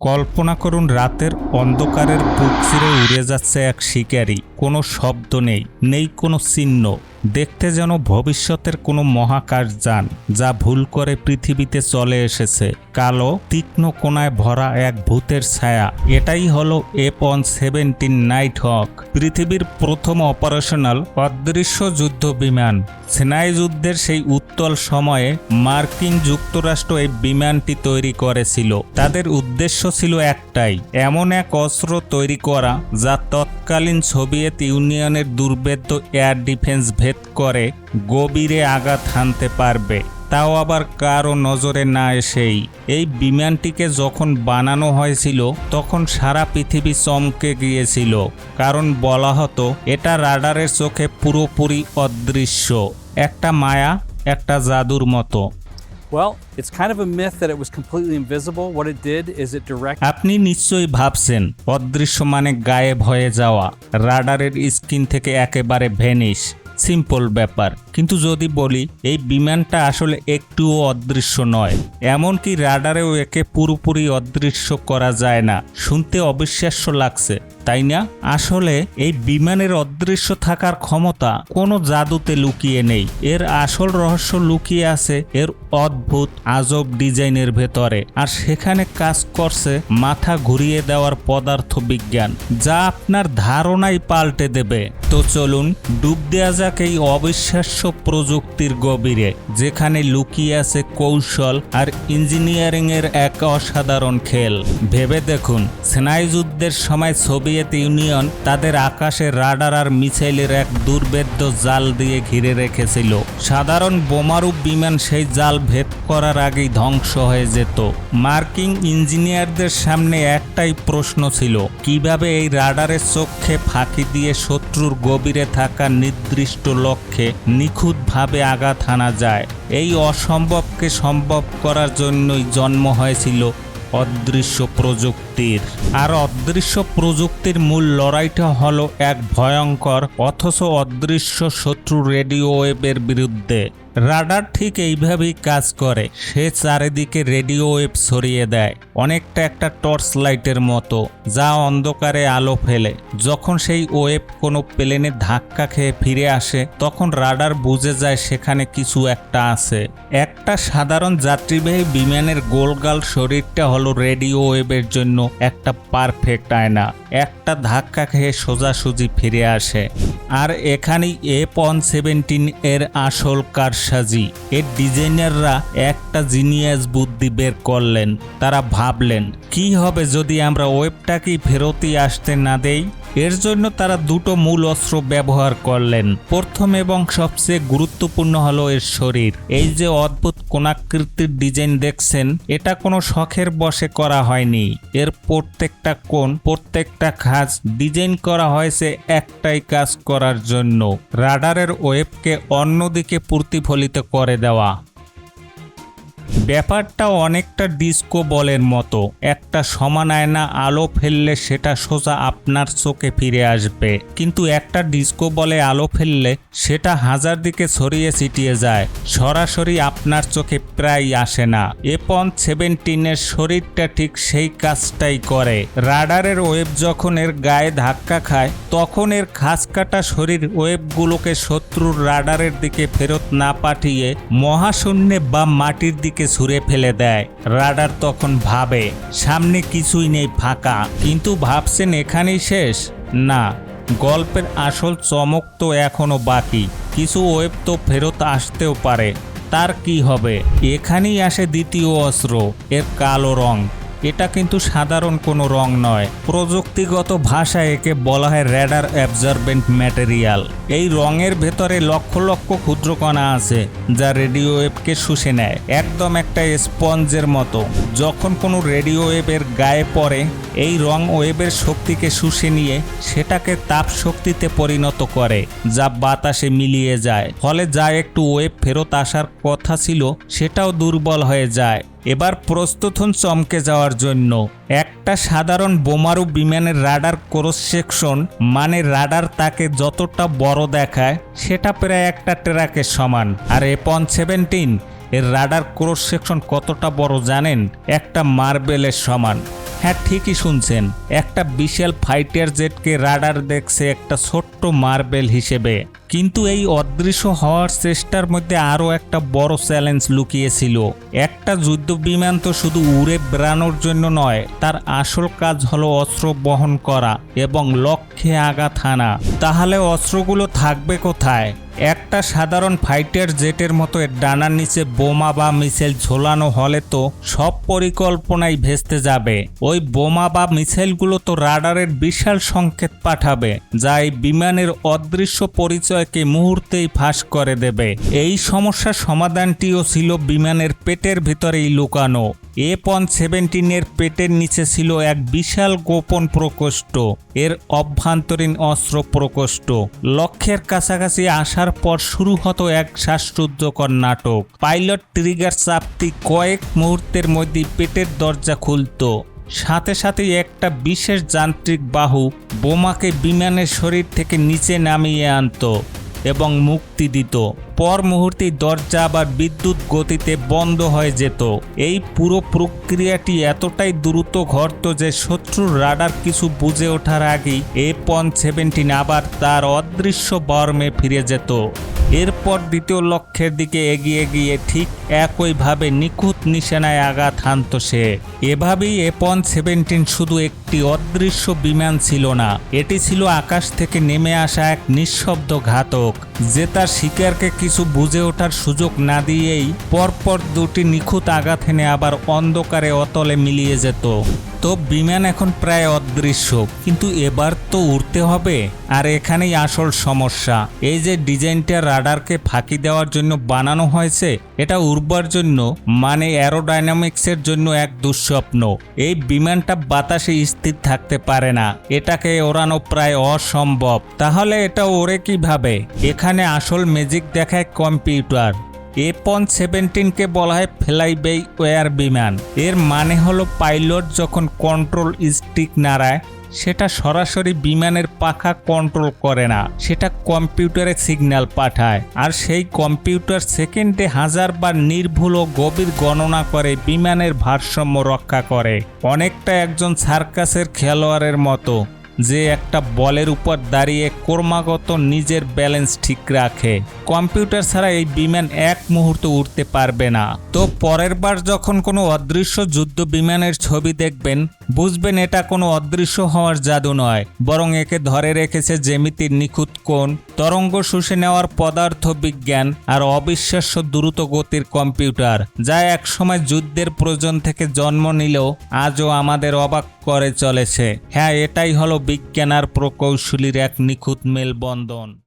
কল্পনা করুন রাতের অন্ধকারের বুক চিরে উড়ে যাচ্ছে এক শিকারী। কোনো শব্দ নেই নেই কোনো চিহ্ন। দেখতে যেন ভবিষ্যতের কোনো মহাকাশ যান, যা ভুল করে পৃথিবীতে চলে এসেছে। কালো, তীক্ষ্ণ কোনায় ভরা এক ভূতের ছায়া। এটাই হলো F one seventeen Nighthawk, পৃথিবীর প্রথম অপারেশনাল অদৃশ্য যুদ্ধ বিমান। সেনাই যুদ্ধের সেই উত্তল সময়ে মার্কিন যুক্তরাষ্ট্র এই বিমানটি তৈরি করেছিল। তাদের উদ্দেশ্য ছিল একটাই, এমন এক অস্ত্র তৈরি করা, যা তৎকালীন সোভিয়েত ইউনিয়নের দুর্বেদ্য এয়ার ডিফেন্স ভেদ করে গভীরে আঘাত হানতে পারবে। তাও আবার কারও নজরে না এসেই। এই বিমানটিকে যখন বানানো হয়েছিল তখন সারা পৃথিবী চমকে গিয়েছিল। কারণ বলা হতো এটা রাডারের চোখে পুরোপুরি অদৃশ্য। একটা মায়া একটা জাদুর মতো। আপনি নিশ্চয়ই ভাবছেন অদৃশ্য মানে গায়েব হয়ে যাওয়া। রাডারের স্ক্রিন থেকে একেবারে ভেনিশ সিম্পল ব্যাপার। কিন্তু যদি বলি, এই বিমানটা আসলে একটুও অদৃশ্য নয়। এমনকি রাডারেও একে পুরোপুরি অদৃশ্য করা যায় না। শুনতে অবিশ্বাস্য লাগছে। তাই না? আসলে এই বিমানের অদৃশ্য থাকার ক্ষমতা কোনো জাদুতে লুকিয়ে নেই। এর আসল রহস্য লুকিয়ে আছে এর অদ্ভুত, আজব ডিজাইনের ভেতরে। আর সেখানে কাজ করছে মাথা ঘুরিয়ে দেওয়ার পদার্থ বিজ্ঞান যা আপনার ধারণাই পাল্টে দেবে। তো চলুন, ডুব দেওয়া যাক এই অবিশ্বাস্য প্রযুক্তির গভীরে, যেখানে লুকিয়ে আছে কৌশল আর ইঞ্জিনিয়ারিং এর এক অসাধারণ খেল। ভেবে দেখুন সেনাই যুদ্ধের সময় সোভিয়েত ইউনিয়ন তাদের আকাশে রাডার আর মিসাইলের এক দুর্বেদ্য জাল দিয়ে ঘিরে রেখেছিল। সাধারণ বোমারু বিমান সেই জাল ভেদ করার আগেই ধ্বংস হয়ে যেত। মার্কিং ইঞ্জিনিয়ারদের সামনে একটাই প্রশ্ন ছিল, কীভাবে এই রাডারের চক্ষে ফাঁকি দিয়ে শত্রুর গভীরে থাকা নির্দিষ্ট লক্ষ্যে নিখুঁতভাবে আঘাত হানা যায়? এই অসম্ভবকে সম্ভব করার জন্যই জন্ম হয়েছিল অদৃশ্য প্রযুক্তির। আর অদৃশ্য প্রযুক্তির মূল লড়াইটা হলো এক ভয়ঙ্কর, অথচ অদৃশ্য শত্রু রেডিও ওয়েবের বিরুদ্ধে। রাডার ঠিক এইভাবেই কাজ করে। সে চারিদিকে রেডিও ওয়েব ছড়িয়ে দেয়। অনেকটা একটা টর্চ লাইটের মতো, যা অন্ধকারে আলো ফেলে। যখন সেই ওয়েব কোনো প্লেনে ধাক্কা খেয়ে ফিরে আসে, তখন রাডার বুঝে যায় সেখানে কিছু একটা আছে। একটা সাধারণ যাত্রীবাহী বিমানের গোলগাল শরীরটা হলো রেডিও ওয়েবের জন্য একটা পারফেক্ট আয়না। একটা ধাক্কা খেয়ে সোজাসুজি ফিরে আসে। আর এখানেই এ ওয়ান সেভেন্টিন এর আসল কারসাজি এর ডিজাইনাররা একটা জিনিয়াস বুদ্ধি বের করলেন, তারা ভাবলেন, কি হবে যদি আমরা ওয়েবটাকেই ফেরতই আসতে না দেই? এর জন্য তারা দুটো মূল অস্ত্র ব্যবহার করলেন। প্রথম এবং সবচেয়ে গুরুত্বপূর্ণ হলো এর শরীর। এই যে অদ্ভুত কোণাকৃতির ডিজাইন দেখছেন, এটা কোনো শখের বসে করা হয়নি। এর প্রত্যেকটা কোণ, প্রত্যেকটা খাঁজ ডিজাইন করা হয়েছে একটাই কাজ করার জন্য। রাডারের ওয়েবকে অন্যদিকে প্রতিফলিত করে দেওয়া। ব্যাপারটা অনেকটা ডিস্কো বলের মতো। একটা সমান আয়না আলো ফেললে সেটা সোজা আপনার চোখে ফিরে আসবে। কিন্তু একটা ডিস্কো বলে আলো ফেললে সেটা হাজার দিকে ছড়িয়ে ছিটিয়ে যায়। সরাসরি আপনার চোখে প্রায় আসে না। এপন সেভেন্টিনের শরীরটা ঠিক সেই কাজটাই করে। রাডারের ওয়েব যখন এর গায়ে ধাক্কা খায়, তখন এর খাস কাটা শরীর ওয়েবগুলোকে শত্রুর রাডারের দিকে ফেরত না পাঠিয়ে মহাশূন্যে বা মাটির দিকে ছুঁড়ে ফেলে দেয়। রাডার তখন ভাবে, সামনে কিছুই নেই ফাঁকা। কিন্তু ভাবছেন, এখানেই শেষ? না, গল্পের আসল চমক তো এখনও বাকি। কিছু ওয়েব তো ফেরত আসতেও পারে। তার কি হবে? এখানেই আসে দ্বিতীয় অস্ত্র এর কালো রং। এটা কিন্তু সাধারণ কোনো রং নয়। প্রযুক্তিগত ভাষায় একে বলা হয় র্যাডার অ্যাবজর্বেন্ট ম্যাটেরিয়াল এই রঙের ভেতরে লক্ষ লক্ষ ক্ষুদ্রকণা আছে, যা রেডিও ওয়েবকে শুষে নেয়। একদম একটা স্পঞ্জের মতো। যখন কোনো রেডিও ওয়েবের গায়ে পড়ে, এই রং ওয়েবের শক্তিকে শুষে নিয়ে সেটাকে তাপ শক্তিতে পরিণত করে, যা বাতাসে মিলিয়ে যায়। ফলে যা একটু ওয়েব ফেরত আসার কথা ছিল, সেটাও দুর্বল হয়ে যায়। এবার প্রস্তুত হন চমকে যাওয়ার জন্য। একটা সাধারণ বোমারু বিমানের রাডার ক্রস সেকশন মানে রাডার তাকে যতটা বড় দেখায়, সেটা প্রায় একটা ট্রাকের সমান। আর এপন সেভেন্টিন, এর রাডার ক্রস সেকশন কতটা বড় জানেন? একটা মার্বেলের সমান। হ্যাঁ ঠিকই শুনছেন। একটা বিশাল ফাইটার জেটকে রাডার দেখছে একটা ছোট্ট মার্বেল হিসেবে। কিন্তু এই অদৃশ্য হওয়ার চেষ্টার মধ্যে আরও একটা বড় চ্যালেঞ্জ লুকিয়েছিল। একটা যুদ্ধ বিমান তো শুধু উড়ে বেড়ানোর জন্য নয়, তার আসল কাজ হলো অস্ত্র বহন করা এবং লক্ষ্যে আঘাত হানা। তাহলে অস্ত্রগুলো থাকবে কোথায়? একটা সাধারণ ফাইটার জেটের মতো এর ডানার নিচে বোমা বা মিসাইল ঝোলানো হলে তো সব পরিকল্পনাই ভেস্তে যাবে। ওই বোমা বা মিসাইলগুলো তো রাডারের বিশাল সংকেত পাঠাবে, যা এই বিমানের অদৃশ্য পরিচয়কে মুহূর্তেই ফাঁস করে দেবে। এই সমস্যার সমাধানটিও ছিল বিমানের পেটের ভিতরেই লুকানো। এ পন সেভেন্টিনের পেটের নিচে ছিল এক বিশাল গোপন প্রকোষ্ঠ। এর অভ্যন্তরীণ অস্ত্র প্রকোষ্ঠ। লক্ষ্যের কাছাকাছি আসার পর শুরু হতো এক শ্বাসরুদ্ধকর নাটক। পাইলট ট্রিগার চাপতি কয়েক মুহূর্তের মধ্যে পেটের দরজা খুলতো। সাথে সাথেই একটা বিশেষ যান্ত্রিক বাহু বোমাকে বিমানের শরীর থেকে নিচে নামিয়ে আনতো। এবং মুক্তি দিত। পর মুহূর্তে দরজা আবার বিদ্যুৎ গতিতে বন্ধ হয়ে যেত। এই পুরো প্রক্রিয়াটি এতটাই দ্রুত ঘটত যে শত্রুর রাডার কিছু বুঝে ওঠার আগেই এ পন সেভেন্টিন আবার তার অদৃশ্য বর্মে ফিরে যেত। এরপর দ্বিতীয় লক্ষ্যের দিকে এগিয়ে গিয়ে ঠিক একইভাবে নিখুঁত নিশানায় আঘাত হানত সে। এভাবেই এপন সেভেন্টিন শুধু একটি অদৃশ্য বিমান ছিল না, এটি ছিল আকাশ থেকে নেমে আসা এক নিঃশব্দ ঘাতক, যে তার শিকারকে কিছু বুঝে ওঠার সুযোগ না দিয়েই পরপর দুটি নিখুঁত আঘাত এনে আবার অন্ধকারে অতলে মিলিয়ে যেত। তো বিমান এখন প্রায় অদৃশ্য, কিন্তু এবার তো উড়তে হবে। আর এখানেই আসল সমস্যা, এই যে ডিজাইনটা রাডারকে ফাঁকি দেওয়ার জন্য বানানো হয়েছে, এটা উড়বার জন্য মানে অ্যারোডাইনামিক্সের জন্য এক দুঃস্বপ্ন। এই বিমানটা বাতাসে স্থির থাকতে পারে না, এটাকে ওড়ানো প্রায় অসম্ভব। তাহলে এটা ওড়ে কীভাবে? এখানে আসল ম্যাজিক দেখায় কম্পিউটার। এ পন সেভেন্টিনকে বলা হয় ফ্লাইবাই ওয়ার বিমান। এর মানে হলো পাইলট যখন কন্ট্রোল স্টিক নাড়ায়, সেটা সরাসরি বিমানের পাখা কন্ট্রোল করে না, সেটা কম্পিউটারে সিগন্যাল পাঠায়। আর সেই কম্পিউটার সেকেন্ডে হাজারবার নির্ভুল ও গভীর গণনা করে বিমানের ভারসাম্য রক্ষা করে। অনেকটা একজন সার্কাসের খেলোয়াড়ের মতো। যে একটা বলের উপর দাঁড়িয়ে ক্রমাগত নিজের ব্যালেন্স ঠিক রাখে। কম্পিউটার ছাড়া এই বিমান এক মুহূর্ত উঠতে পারবে না। তো পরের বার যখন কোনো অদৃশ্য যুদ্ধ বিমানের ছবি দেখবেন বুঝবেন এটা কোনো অদৃশ্য হওয়ার জাদু নয়, বরং একে ধরে রেখেছে জ্যামিতির নিখুঁত কোণ, তরঙ্গ শুষে নেওয়ার পদার্থ বিজ্ঞান আর অবিশ্বাস্য দ্রুত গতির কম্পিউটার, যা একসময় যুদ্ধের প্রয়োজন থেকে জন্ম নিলেও আজও আমাদের অবাক করে চলেছে। হ্যাঁ এটাই হলো বিজ্ঞান আর প্রকৌশলীর এক নিখুঁত মেলবন্ধন।